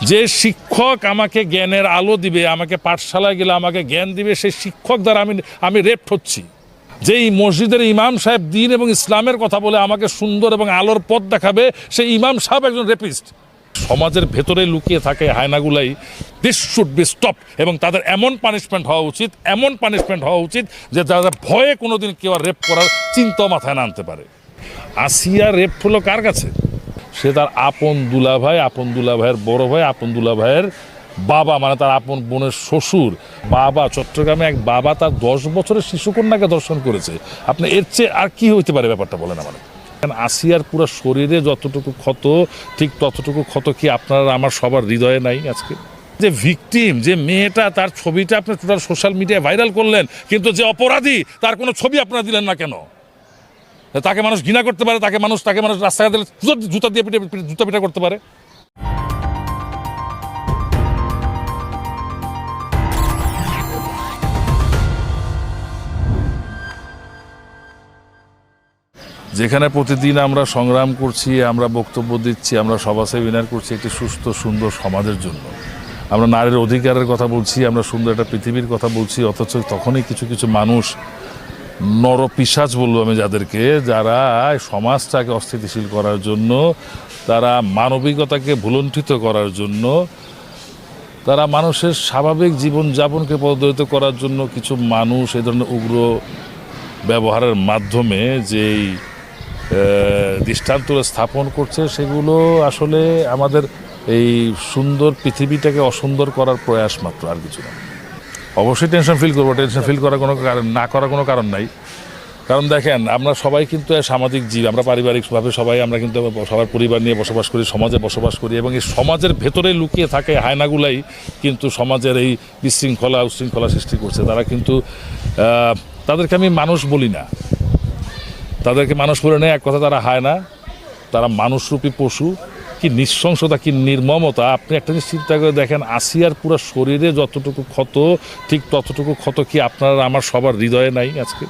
যে শিক্ষক আমাকে জ্ঞানের আলো দিবে, আমাকে পাঠশালায় গেলে আমাকে জ্ঞান দিবে, সেই শিক্ষক দ্বারা আমি আমি রেপ হচ্ছি। যেই মসজিদের ইমাম সাহেব দিন এবং ইসলামের কথা বলে আমাকে সুন্দর এবং আলোর পথ দেখাবে, সেই ইমাম সাহেব একজন রেপিস্ট সমাজের ভেতরে লুকিয়ে থাকে হায়নাগুলাই দিস শুড বি স্টপ এবং তাদের এমন পানিশমেন্ট হওয়া উচিত, এমন পানিশমেন্ট হওয়া উচিত যে যারা ভয়ে কোনোদিন কেউ রেপ করার চিন্তা মাথায় না আনতে পারে। আসিয়া রেপ হলো কার কাছে? সে তার আপন দুলা ভাই আপন দুলা ভাইয়ের বড় ভাই, আপন দুলা ভাইয়ের বাবা মানে তার আপন বোনের শ্বশুর। বাবা, চট্টগ্রামে এক বাবা তার দশ বছরের শিশুকন্যাকে দর্শন করেছে। আপনি এর চেয়ে আর কি হইতে পারে ব্যাপারটা বলেন আমার আসিয়ার পুরো শরীরে যতটুকু ক্ষত, ঠিক ততটুকু ক্ষত কি আপনার আমার সবার হৃদয়ে নাই আজকে? যে ভিকটিম, যে মেয়েটা, তার ছবিটা আপনি টোটাল সোশ্যাল মিডিয়ায় ভাইরাল করলেন, কিন্তু যে অপরাধী, তার কোনো ছবি আপনারা দিলেন না কেন? তাকে মানুষ ঘৃণা করতে পারে, তাকে মানুষ তাকে মানুষ রাস্তায় দিলে জুতা দিয়ে পিটে- জুতা পিটা করতে পারে। যেখানে প্রতিদিন আমরা সংগ্রাম করছি, আমরা বক্তব্য দিচ্ছি, আমরা সভা সেমিনার করছি একটি সুস্থ, সুন্দর সমাজের জন্য। আমরা নারীর অধিকারের কথা বলছি, আমরা সুন্দর একটা পৃথিবীর কথা বলছি, অথচ তখনই কিছু কিছু মানুষ নরপিসাজ বলব আমি যাদেরকে, যারা সমাজটাকে অস্থিতিশীল করার জন্য, তারা মানবিকতাকে ভুলণ্ঠিত করার জন্য, তারা মানুষের স্বাভাবিক জীবনযাপনকে পদ্ধতিত করার জন্য কিছু মানুষ এই ধরনের উগ্র ব্যবহারের মাধ্যমে যেই দৃষ্টান্ত স্থাপন করছে, সেগুলো আসলে আমাদের এই সুন্দর পৃথিবীটাকে অসুন্দর করার প্রয়াস মাত্র আর কিছু না। অবশ্যই টেনশন ফিল করব টেনশন ফিল করার কোনো কারণ, না করার কোনো কারণ নাই। কারণ দেখেন, আমরা সবাই কিন্তু সামাজিক জীব, আমরা পারিবারিকভাবে সবাই আমরা কিন্তু সবার পরিবার নিয়ে বসবাস করি, সমাজে বসবাস করি এবং এই সমাজের ভেতরে লুকিয়ে থাকে হায়নাগুলাই কিন্তু সমাজের এই বিশৃঙ্খলা, উশৃঙ্খলা সৃষ্টি করছে। তারা কিন্তু তাদেরকে আমি মানুষ বলি না। তাদেরকে মানুষ বলে নেয় এক কথা তারা হায় না তারা মানুষরূপী পশু। কি নৃশংসতা, কি নির্মমতা, আপনি একটা জিনিস চিন্তা করে দেখেন, আসিয়ার পুরো শরীরে যতটুকু ক্ষত, ঠিক ততটুকু ক্ষত কি আপনার আমার সবার হৃদয়ে নাই আজকে?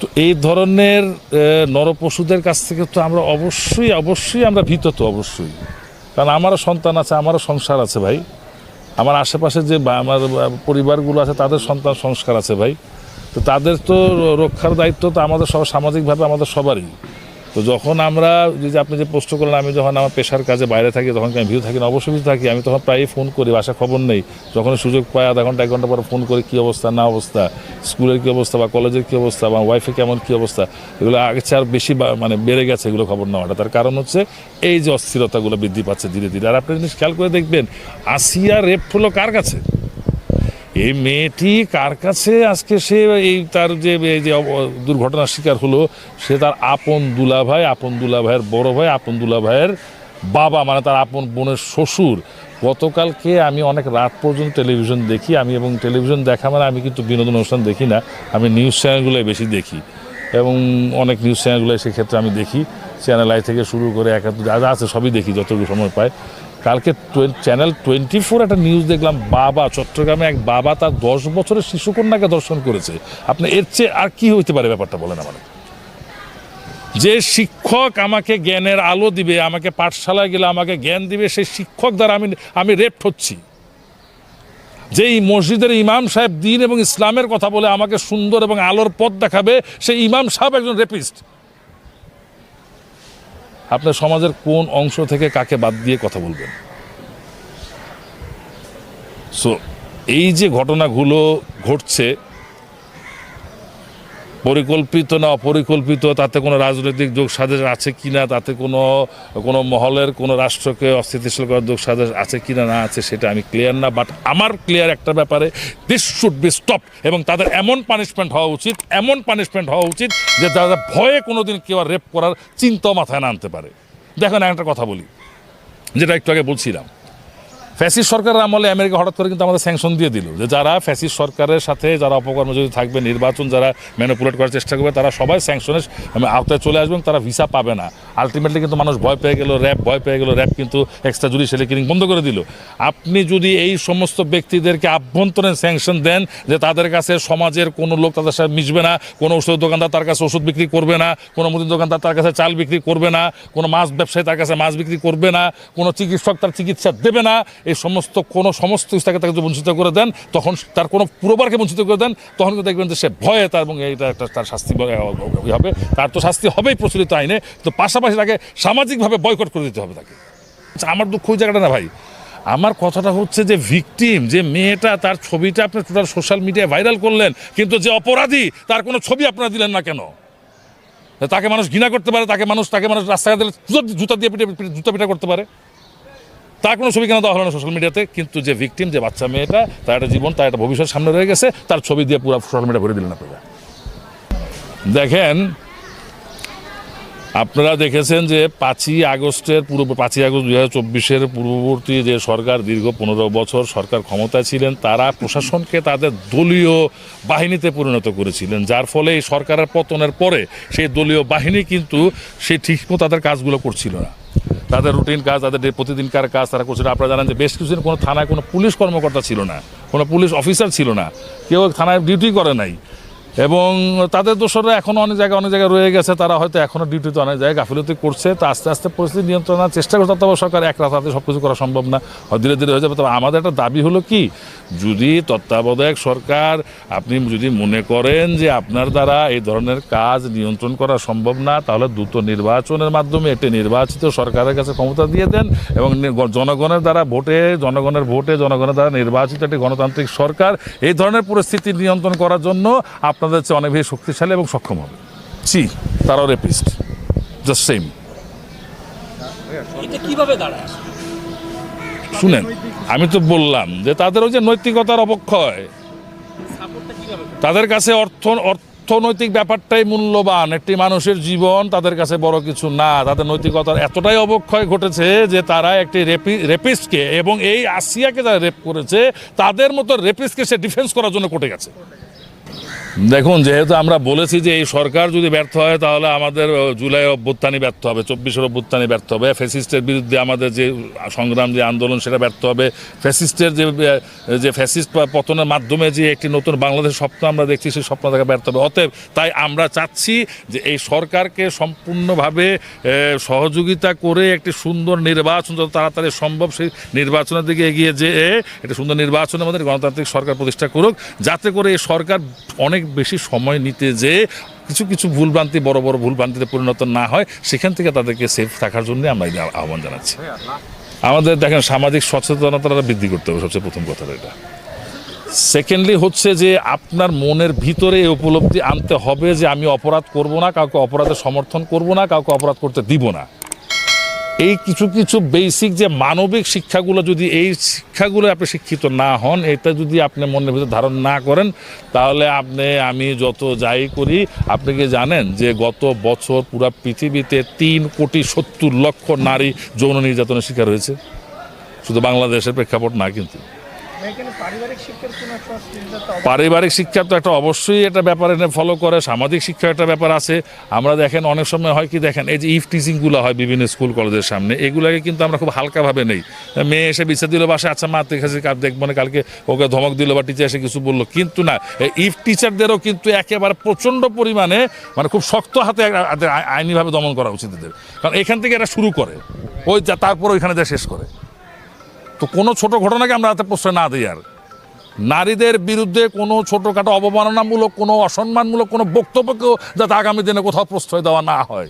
তো এই ধরনের নরপশুদের কাছ থেকে তো আমরা অবশ্যই অবশ্যই আমরা ভীত তো অবশ্যই। কারণ আমারও সন্তান আছে, আমারও সংসার আছে ভাই। আমার আশেপাশে যে আমার পরিবারগুলো আছে, তাদের সন্তান সংস্কার আছে ভাই। তো তাদের তো রক্ষার দায়িত্ব তো আমাদের সব, সামাজিকভাবে আমাদের সবারই। তো যখন আমরা যে আপনি যে পোস্ট করলেন, আমি যখন আমার পেশার কাজে বাইরে থাকি তখন আমি ভিউ থাকি না, অবশ্যই থাকি, আমি তখন প্রায়ই ফোন করি, বাসা খবর নেই। যখন সুযোগ পাই আধা ঘণ্টা, এক ঘণ্টা পরে ফোন করে, কী অবস্থা, না অবস্থা, স্কুলের কী অবস্থা বা কলেজের কী অবস্থা বা ওয়াইফে কেমন কী অবস্থা, এগুলো আগে আর বেশি মানে বেড়ে গেছে, এগুলো খবর নেওয়াটা। তার কারণ হচ্ছে এই যে অস্থিরতাগুলো বৃদ্ধি পাচ্ছে ধীরে ধীরে। আর আপনি জিনিস খেয়াল করে দেখবেন, আসিয়া রেপ হলো কার কাছে? এই মেয়েটি কার কাছে? আজকে সে এই তার যে দুর্ঘটনার শিকার হলো, সে তার আপন দুলা ভাই আপন দুলা ভাইয়ের বড় ভাই, আপন দুলা ভাইয়ের বাবা মানে তার আপন বোনের শ্বশুর। গতকালকে আমি অনেক রাত পর্যন্ত টেলিভিশন দেখি, আমি এবং টেলিভিশন দেখা মানে আমি কিন্তু বিনোদন অনুষ্ঠান দেখি না, আমি নিউজ চ্যানেলগুলোই বেশি দেখি। এবং অনেক নিউজ চ্যানেলগুলো সেক্ষেত্রে আমি দেখি। চ্যানেল আই থেকে শুরু করে একাত্তর, যা যা আছে সবই দেখি, যতটুকু সময় পাই। কালকে চ্যানেল টোয়েন্টি ফোর একটা নিউজ দেখলাম, বাবা, চট্টগ্রামে এক বাবা তার দশ বছরের শিশুকন্যাকে দর্শন করেছে। আপনি এর চেয়ে আর কি হইতে পারে ব্যাপারটা বলেন আমার যে শিক্ষক আমাকে জ্ঞানের আলো দিবে, আমাকে পাঠশালায় গেলে আমাকে জ্ঞান দিবে, সেই শিক্ষক দ্বারা আমি আমি রেপ হচ্ছি। যেই মসজিদের ইমাম সাহেব দিন এবং ইসলামের কথা বলে আমাকে সুন্দর এবং আলোর পথ দেখাবে, সেই ইমাম সাহেব একজন রেপিস্ট আপনার সমাজের কোন অংশ থেকে কাকে বাদ দিয়ে কথা বলবেন? সো এই যে ঘটনাগুলো ঘটছে পরিকল্পিত না অপরিকল্পিত, তাতে কোনো রাজনৈতিক যোগ আছে কিনা তাতে কোনো কোনো মহলের, কোনো রাষ্ট্রকে অস্থিতিশীল করার যোগ আছে কি না না আছে সেটা আমি ক্লিয়ার না বাট আমার ক্লিয়ার একটা ব্যাপারে দিস শুড বি স্টপ এবং তাদের এমন পানিশমেন্ট হওয়া উচিত, এমন পানিশমেন্ট হওয়া উচিত যে তারা ভয়ে কোনো দিন কেউ রেপ করার চিন্তা মাথায় না আনতে পারে। দেখেন একটা কথা বলি, যেটা একটু আগে বলছিলাম। ফ্যাসিস্ট সরকারের আমলে আমেরিকা হঠাৎ করে কিন্তু আমাদের স্যাংশন দিয়ে দিল। যে যারা ফ্যাসিস সরকারের সাথে, যারা অপকর্ম যদি থাকবে, নির্বাচন যারা ম্যানিপুলেট করার চেষ্টা করবে, তারা সবাই স্যাংশনের আওতায় চলে আসবেন তারা ভিসা পাবে না। আলটিমেটলি কিন্তু মানুষ ভয় পেয়ে গেল র্যাব ভয় পেয়ে গেল র্যাব কিন্তু এক্সট্রা জুডিশিয়ালি কিলিং বন্ধ করে দিল। আপনি যদি এই সমস্ত ব্যক্তিদেরকে আভ্যন্তরীণ স্যাংশন দেন, যে তাদের কাছে সমাজের কোনো লোক তাদের সাথে মিশবে না, কোনো ওষুধ দোকানদার তার কাছে ওষুধ বিক্রি করবে না, কোনো মুদির দোকানদার তার কাছে চাল বিক্রি করবে না, কোনো মাছ ব্যবসায়ী তার কাছে মাছ বিক্রি করবে না, কোনো চিকিৎসক তার চিকিৎসা দেবে না এই সমস্ত কোনো সমস্ত কিছু তাকে বঞ্চিত করে দেন তখন তার কোনো পুরোবারকে বঞ্চিত করে দেন তখন দেখবেন যে সে ভয়ে তার এবং এইটা একটা তার শাস্তি হবে। তার তো শাস্তি হবেই প্রচলিত আইনে তো পাশাপাশি তাকে সামাজিকভাবে বয়কট করে দিতে হবে তাকে। আচ্ছা, আমার দুঃখ ওই জায়গাটা না ভাই? আমার কথাটা হচ্ছে যে ভিকটিম যে মেয়েটা তার ছবিটা আপনি টোটাল সোশ্যাল মিডিয়ায় ভাইরাল করলেন কিন্তু যে অপরাধী তার কোনো ছবি আপনারা দিলেন না কেন? তাকে মানুষ ঘৃণা করতে পারে তাকে মানুষ তাকে মানুষ রাস্তাঘাটে জুতো- দিয়ে পিটে- জুতা পিঠা করতে পারে। তার কোনো ছবি কেন দেওয়া হলো না সোশ্যাল মিডিয়াতে কিন্তু যে ভিকটিম যে বাচ্চা মেয়েটা, তার একটা জীবন, তার একটা ভবিষ্যৎ সামনে রয়ে গেছে, তার ছবি দিয়ে পুরো সোশ্যাল মিডিয়া ভরে দিলেন আপনারা। দেখেন, আপনারা দেখেছেন যে পাঁচই আগস্টের পূর্ব, পাঁচই আগস্ট দুই হাজার চব্বিশের পূর্ববর্তী যে সরকার, দীর্ঘ পনেরো বছর সরকার ক্ষমতায় ছিলেন, তারা প্রশাসনকে তাদের দলীয় বাহিনীতে পরিণত করেছিলেন। যার ফলে এই সরকারের পতনের পরে সেই দলীয় বাহিনী কিন্তু সেই ঠিকমতো তাদের কাজগুলো করছিল না। তাদের রুটিন কাজ, তাদের প্রতিদিনকার কাজ, তারা করছিল। আপনারা জানেন যে বেশ কিছুদিন কোনো থানায় কোনো পুলিশ কর্মকর্তা ছিল না, কোনো পুলিশ অফিসার ছিল না। কেউ থানায় ডিউটি করে নাই। এবং তাদের দোষরা এখনও অনেক জায়গায় অনেক জায়গায় রয়ে গেছে। তারা হয়তো এখনও ডিউটিতে অনেক জায়গায় গাফিলতি করছে। তো আস্তে আস্তে পরিস্থিতি নিয়ন্ত্রণের চেষ্টা করতে তবে সরকার এক রাতে সব কিছু করা সম্ভব না। ধীরে ধীরে হয়ে যাবে। তবে আমাদের একটা দাবি হলো কি? যদি তত্ত্বাবধায়ক সরকার আপনি যদি মনে করেন যে আপনার দ্বারা এই ধরনের কাজ নিয়ন্ত্রণ করা সম্ভব না, তাহলে দ্রুত নির্বাচনের মাধ্যমে একটি নির্বাচিত সরকারের কাছে ক্ষমতা দিয়ে দেন এবং জনগণের দ্বারা ভোটে, জনগণের ভোটে, জনগণের দ্বারা নির্বাচিত একটি গণতান্ত্রিক সরকার এই ধরনের পরিস্থিতি নিয়ন্ত্রণ করার জন্য আপনাদের চেয়ে অনেক বেশি শক্তিশালী এবং সক্ষম হবে। সি তারাও রেপিস্ট জাস্ট সেম শুনেন আমি তো বললাম যে তাদের ওই যে নৈতিকতার অবক্ষয় তাদের কাছে অর্থ অর্থনৈতিক ব্যাপারটাই মূল্যবান। একটি মানুষের জীবন তাদের কাছে বড় কিছু না। তাদের নৈতিকতার এতটাই অবক্ষয় ঘটেছে যে তারা একটি রেপি রেপিস্টকে এবং এই আসিয়াকে যারা রেপ করেছে তাদের মতো রেপিস্টকে সে ডিফেন্স করার জন্য কোর্টে গেছে। দেখুন, যেহেতু আমরা বলেছি যে এই সরকার যদি ব্যর্থ হয়, তাহলে আমাদের জুলাই অভ্যুত্থানই ব্যর্থ হবে, চব্বিশের অভ্যুত্থানই ব্যর্থ হবে। ফ্যাসিস্টের বিরুদ্ধে আমাদের যে সংগ্রাম, যে আন্দোলন, সেটা ব্যর্থ হবে। ফ্যাসিস্টের যে যে ফ্যাসিস্ট পতনের মাধ্যমে যে একটি নতুন বাংলাদেশ স্বপ্ন আমরা দেখছি, সেই স্বপ্ন থেকে ব্যর্থ হবে। অতএব তাই আমরা চাচ্ছি যে এই সরকারকে সম্পূর্ণভাবে সহযোগিতা করে একটি সুন্দর নির্বাচন, যত তাড়াতাড়ি সম্ভব সেই নির্বাচনের দিকে এগিয়ে যেয়ে একটি সুন্দর নির্বাচনের মধ্যে গণতান্ত্রিক সরকার প্রতিষ্ঠা করুক, যাতে করে এই সরকার অনেক বেশি সময় নিতে যে কিছু কিছু ভুলভ্রান্তি, বড় বড় ভুলভ্রান্তিতে পরিণত না হয়, সেখান থেকে তাদেরকে সেফ থাকার জন্য আমরা এই আহ্বান জানাচ্ছি। আমাদের দেখেন, সামাজিক সচেতনতাটা বৃদ্ধি করতে হবে, সবচেয়ে প্রথম কথা এটা। সেকেন্ডলি হচ্ছে যে আপনার মনের ভিতরে এই উপলব্ধি আনতে হবে যে আমি অপরাধ করব না, কাউকে অপরাধের সমর্থন করব না, কাউকে অপরাধ করতে দিব না। এই কিছু কিছু বেসিক যে মানবিক শিক্ষাগুলো যদি এই শিক্ষাগুলো আপনি শিক্ষিত না হন, এটা যদি আপনি মনের ভিতরে ধারণ না করেন, তাহলে আপনি, আমি যত যাই করি, আপনি কি জানেন যে গত বছর পুরো পৃথিবীতে তিন কোটি সত্তর লক্ষ নারী যৌন নির্যাতনের শিকার হয়েছে? শুধু বাংলাদেশের প্রেক্ষাপট না কিন্তু। অসুবিধা পারিবারিক শিক্ষা তো একটা অবশ্যই একটা ব্যাপার এনে ফলো করে, সামাজিক শিক্ষা একটা ব্যাপার আছে। আমরা দেখেন অনেক সময় হয় কি দেখেন, এই যে ইফ টিচিংগুলো হয় বিভিন্ন স্কুল কলেজের সামনে, এগুলোকে কিন্তু আমরা খুব হালকাভাবে নেই। মেয়ে এসে বিচার দিল বাসা আচ্ছা মা দেখেছি কার দেখব না, কালকে ওকে ধমক দিল বা টিচার এসে কিছু বলল। কিন্তু না ইফ টিচারদেরও কিন্তু একেবারে প্রচণ্ড পরিমাণে মানে খুব শক্ত হাতে আইনিভাবে দমন করা উচিত এদের। কারণ এখান থেকে এটা শুরু করে। ওই তারপর ওইখানে শেষ করে। তো কোনো ছোট ঘটনাকে আমরা হাতে প্রশ্রয় না দিই আর। নারীদের বিরুদ্ধে কোনো ছোটোখাটো অবমাননামূলক, কোনো অসম্মানমূলক কোনো বক্তব্যকেও যাতে আগামী দিনে কোথাও প্রশ্রয় দেওয়া না হয়।